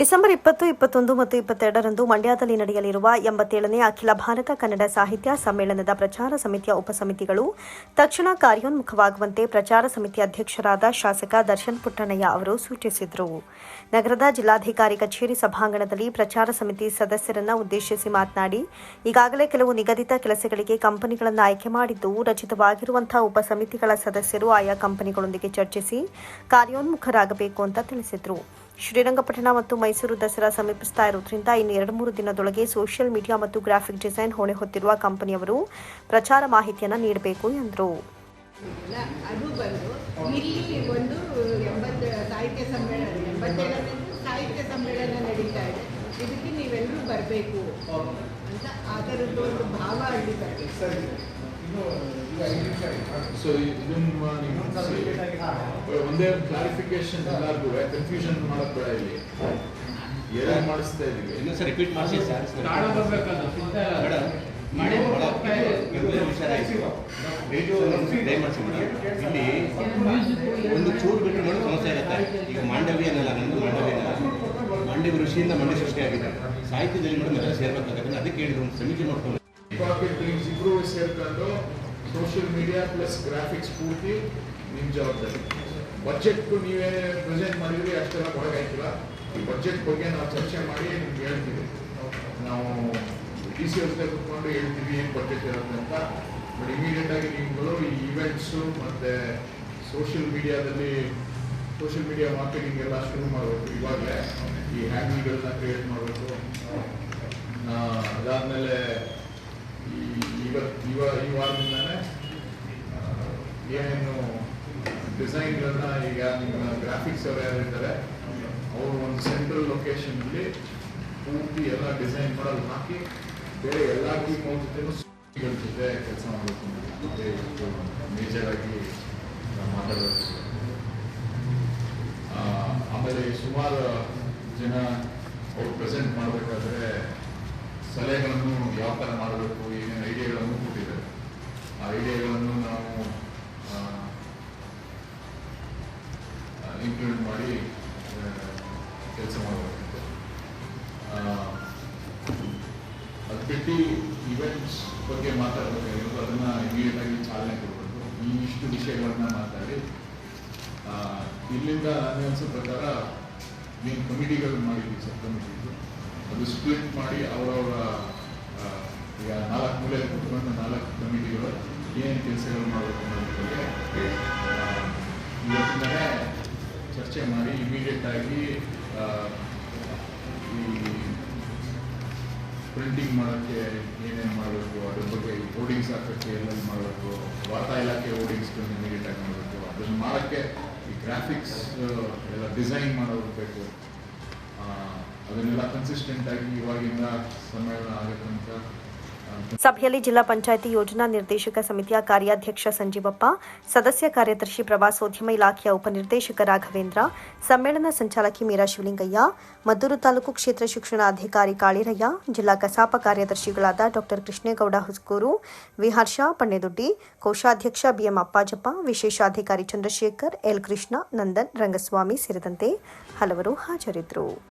December ಇಪ್ಪತ್ತು, ಇಪ್ಪತ್ತೊಂದು ಮತ್ತು ಇಪ್ಪತ್ತೆರಡರಂದು ಮಂಡ್ಯದಲ್ಲಿ ನಡೆಯಲಿರುವ ಎಂಬತ್ತೇಳನೇ ಅಖಿಲ ಭಾರತ ಕನ್ನಡ ಸಾಹಿತ್ಯ ಸಮ್ಮೇಳನದ ಪ್ರಚಾರ ಸಮಿತಿಯ ಉಪಸಮಿತಿಗಳು ತಕ್ಷಣ ಕಾರ್ಯೋನ್ಮುಖವಾಗುವಂತೆ ಪ್ರಚಾರ ಸಮಿತಿ ಅಧ್ಯಕ್ಷರಾದ ಶಾಸಕ ದರ್ಶನ್ ಪುಟ್ಟಣ್ಣಯ್ಯ ಅವರು ಸೂಚಿಸಿದರು. ನಗರದ ಜಿಲ್ಲಾಧಿಕಾರಿ ಕಚೇರಿ ಸಭಾಂಗಣದಲ್ಲಿ ಪ್ರಚಾರ ಸಮಿತಿ ಸದಸ್ಯರನ್ನು ಉದ್ದೇಶಿಸಿ ಮಾತನಾಡಿ, ಈಗಾಗಲೇ ಕೆಲವು ನಿಗದಿತ ಕೆಲಸಗಳಿಗೆ ಕಂಪನಿಗಳನ್ನು ಆಯ್ಕೆ ಮಾಡಿದ್ದು ರಚಿತವಾಗಿರುವಂತಹ ಉಪಸಮಿತಿಗಳ ಸದಸ್ಯರು ಆಯಾ ಕಂಪನಿಗಳೊಂದಿಗೆ ಚರ್ಚಿಸಿ ಕಾರ್ಯೋನ್ಮುಖರಾಗಬೇಕು ಅಂತ ತಿಳಿಸಿದರು. ಶ್ರೀರಂಗಪಟ್ಟಣ ಮತ್ತು ಮೈಸೂರು ದಸರಾ ಸಮೀಪಿಸ್ತಾ ಇರುವುದರಿಂದ ಇನ್ನು ಎರಡು ಮೂರು ದಿನದೊಳಗೆ ಸೋಷಿಯಲ್ ಮೀಡಿಯಾ ಮತ್ತು ಗ್ರಾಫಿಕ್ ಡಿಸೈನ್ ಹೊಣೆ ಹೊತ್ತಿರುವ ಕಂಪನಿಯವರು ಪ್ರಚಾರ ಮಾಹಿತಿಯನ್ನು ನೀಡಬೇಕು ಎಂದರು. ಅದು ಬಂದು ಇಲ್ಲಿ ಒಂದು ಎಂಬತ್ತು ಸಾಹಿತ್ಯ ಸಮ್ಮೇಳನ ಎಂಬತ್ತೇಳನೇ ಸಾಹಿತ್ಯ ಸಮ್ಮೇಳನ ನಡೀತಾ ಇದೆ. ಇದಕ್ಕೆ ನೀವೆಲ್ಲರೂ ಬರಬೇಕು ಅಂತ ಅದರದ್ದು ಒಂದು ಭಾವ ಅಲ್ಲಿ ಬರಬೇಕು. ಒಂದೇ ಕ್ಲಾರಿಫಿಕೇಶನ್ ಎಲ್ಲರಿಗೂ ಕನ್ಫ್ಯೂಷನ್ ಮಾಡಕ್ ಬೇಡ ಇಲ್ಲಿ. ಏನೇನು ಮಾಡಿಸ್ತಾ ಇದೀವಿ. ಇನ್ನೊಂದ್ಸಲ ರಿಪೀಟ್ ಮಾಡಿಸಿ ಸರ್ ಇಲ್ಲಿ ಒಂದು ಚೂರು ಬಿಟ್ಟು ನೋಡಿ ಸಮಸ್ಯೆ ಇರುತ್ತೆ. ಈಗ ಮಾಂಡವಿ ಅನ್ನಲ್ಲ ನಂದು ಮಾಂಡವಿ ಅನ್ನಲ್ಲ. ಮಾಂಡವಿ ಋಷಿಯಿಂದ ಮಂಡ್ಯ ಸೃಷ್ಟಿಯಾಗಿದೆ ಸಾಹಿತ್ಯದಲ್ಲಿ ಮೇಡಮ್ ಎಲ್ಲ ಸೇರ್ಬೇಕಾಗತ್ತೆ ಅದಕ್ಕೆ ಹೇಳಿದ್ರು ಒಂದು ಸಮಿತಿ ಮಾಡ್ಕೊಂಡು ಪಾಕೆಟ್ ಡ್ರಿಂಕ್ಸ್ ಇಬ್ರು ಸೇರ್ಕೊಂಡು ಸೋಷಿಯಲ್ ಮೀಡಿಯಾ ಪ್ಲಸ್ ಗ್ರಾಫಿಕ್ಸ್ ಪೂರ್ತಿ ನಿಮ್ಮ ಜವಾಬ್ದಾರಿ. ಬಜೆಟ್ ನೀವೇ ಪ್ರೆಸೆಂಟ್ ಮಾಡಿದ್ರಿ ಅಷ್ಟೆಲ್ಲ ಒಳಗಾಯ್ತಿಲ್ಲ ಈ ಬಜೆಟ್ ಬಗ್ಗೆ ನಾವು ಚರ್ಚೆ ಮಾಡಿ ನಿಮ್ಗೆ ಹೇಳ್ತೀವಿ. ನಾವು ಡಿ ಸಿ ಅವ್ರ ಕೂತ್ಕೊಂಡು ಹೇಳ್ತೀವಿ ಏನು ಬಜೆಟ್ ಇರುತ್ತೆ ಅಂತ. ಬಟ್ ಇಮಿಡಿಯೇಟ್ ಆಗಿ ನಿಮ್ಗಳು ಈ ಇವೆಂಟ್ಸು ಮತ್ತು ಸೋಷಿಯಲ್ ಮೀಡಿಯಾದಲ್ಲಿ ಸೋಷಿಯಲ್ ಮೀಡಿಯಾ ಮಾರ್ಕೆಟಿಂಗ್ ಎಲ್ಲ ಶುರು ಮಾಡಬೇಕು ಇವಾಗಲೇ. ಈ ಹ್ಯಾಂಡಲ್ಗಳನ್ನ ಕ್ರಿಯೇಟ್ ಮಾಡಬೇಕು. ಅದಾದಮೇಲೆ ಈ ಇವತ್ತು ಇವ, ಈ ವಾರದಿಂದಾನೆ ಏನೇನು ಡಿಸೈನ್ಗಳನ್ನ ಈಗ ನಿಮ್ಮ ಗ್ರಾಫಿಕ್ಸ್ ಅವರು ಯಾರಿದ್ದಾರೆ ಅವರು ಒಂದು ಸೆಂಟ್ರಲ್ ಲೊಕೇಶನಲ್ಲಿ ಪೂರ್ತಿ ಎಲ್ಲ ಡಿಸೈನ್ ಮಾಡೋದು ಹಾಕಿ ಬೇರೆ ಎಲ್ಲ ಟೀಮ್ ಅವ್ರ ಗಳ ಜೊತೆ ಕೆಲಸ ಮಾಡಬೇಕು ಅದೇ ಇವತ್ತು ಮೇಜರ್ ಆಗಿ ನಾವು ಮಾತಾಡಬೇಕು. ಆಮೇಲೆ ಸುಮಾರು ಜನ ಅವ್ರು ಪ್ರೆಸೆಂಟ್ ಮಾಡಬೇಕಾದ್ರೆ ಸಲಹೆಗಳನ್ನು ಯಾವ ಥರ ಮಾಡಬೇಕು ಏನೇನು ಇಂಪ್ಲಿಮೆಂಟ್ ಮಾಡಿ ಕೆಲಸ ಮಾಡಬೇಕಂತೆ. ಅದು ಬಿಟ್ಟು ಇವೆಂಟ್ಸ್ ಬಗ್ಗೆ ಮಾತಾಡಬೇಕಾಗಿರೋದು ಅದನ್ನು ಇಮಿಡಿಯೇಟಾಗಿ ಚಾಲನೆ ಕೊಡಬೇಕು. ಈ ಇಷ್ಟು ವಿಷಯಗಳನ್ನ ಮಾತಾಡಿ ಇಲ್ಲಿಂದ ನನಗೆ ಅನಿಸೋ ಪ್ರಕಾರ ನೀವು ಕಮಿಟಿಗಳು ಮಾಡಿದ್ವಿ ಸಬ್ ಕಮಿಟಿಗಳು ಅದು ಸ್ಪ್ಲಿಟ್ ಮಾಡಿ ಅವರವರ ಈಗ ನಾಲ್ಕು ಮೂಲೆಯಲ್ಲಿ ಕುತ್ಕೊಂಡು ನಾಲ್ಕು ಕಮಿಟಿಗಳು ಏನು ಕೆಲಸಗಳು ಮಾಡಬೇಕು ಚರ್ಚೆ ಮಾಡಿ ಇಮಿಡಿಯೇಟ್ ಆಗಿ ಈ ಪ್ರಿಂಟಿಂಗ್ ಮಾಡೋಕ್ಕೆ ಏನೇನು ಮಾಡಬೇಕು, ಅದ್ರ ಬಗ್ಗೆ ಹೋರ್ಡಿಂಗ್ಸ್ ಹಾಕೋಕ್ಕೆ ಎಲ್ಲೆಲ್ಲಿ ಮಾಡಬೇಕು, ವಾರ್ತಾ ಇಲಾಖೆ ಹೋರ್ಡಿಂಗ್ಸ್ಗಳನ್ನ ಇಮಿಡಿಯೇಟ್ ಆಗಿ ಮಾಡಬೇಕು, ಅದನ್ನು ಮಾಡೋಕ್ಕೆ ಈ ಗ್ರಾಫಿಕ್ಸ್ ಎಲ್ಲ ಡಿಸೈನ್ ಮಾಡೋದು ಬೇಕು. ಅದನ್ನೆಲ್ಲ ಕನ್ಸಿಸ್ಟೆಂಟ್ ಆಗಿ ಇವಾಗಿಂದ ಸಮ್ಮೇಳನ ಆಗತ್ತಂತ ಸಭೆಯಲ್ಲಿ ಜಿಲ್ಲಾ ಪಂಚಾಯಿತಿ ಯೋಜನಾ ನಿರ್ದೇಶಕ ಸಮಿತಿಯ ಕಾರ್ಯಾಧ್ಯಕ್ಷ ಸಂಜೀವಪ್ಪ, ಸದಸ್ಯ ಕಾರ್ಯದರ್ಶಿ ಪ್ರವಾಸೋದ್ಯಮ ಇಲಾಖೆಯ ಉಪನಿರ್ದೇಶಕ ರಾಘವೇಂದ್ರ, ಸಮ್ಮೇಳನ ಸಂಚಾಲಕಿ ಮೀರಾ ಶಿವಲಿಂಗಯ್ಯ, ಮದ್ದೂರು ತಾಲೂಕು ಕ್ಷೇತ್ರ ಶಿಕ್ಷಣಾಧಿಕಾರಿ ಕಾಳಿರಯ್ಯ, ಜಿಲ್ಲಾ ಕಸಾಪ ಕಾರ್ಯದರ್ಶಿಗಳಾದ ಡಾಕ್ಟರ್ ಕೃಷ್ಣೇಗೌಡ ಹುಸ್ಕೂರು ವಿಹರ್ಷ ಪಣ್ಣೆದುಡ್ಡಿ, ಕೋಶಾಧ್ಯಕ್ಷ ಬಿಎಂ ಅಪ್ಪಾಜಪ್ಪ, ವಿಶೇಷಾಧಿಕಾರಿ ಚಂದ್ರಶೇಖರ್, ಎಲ್ ಕೃಷ್ಣ, ನಂದನ್ ರಂಗಸ್ವಾಮಿ ಸೇರಿದಂತೆ ಹಲವರು ಹಾಜರಿದ್ದರು.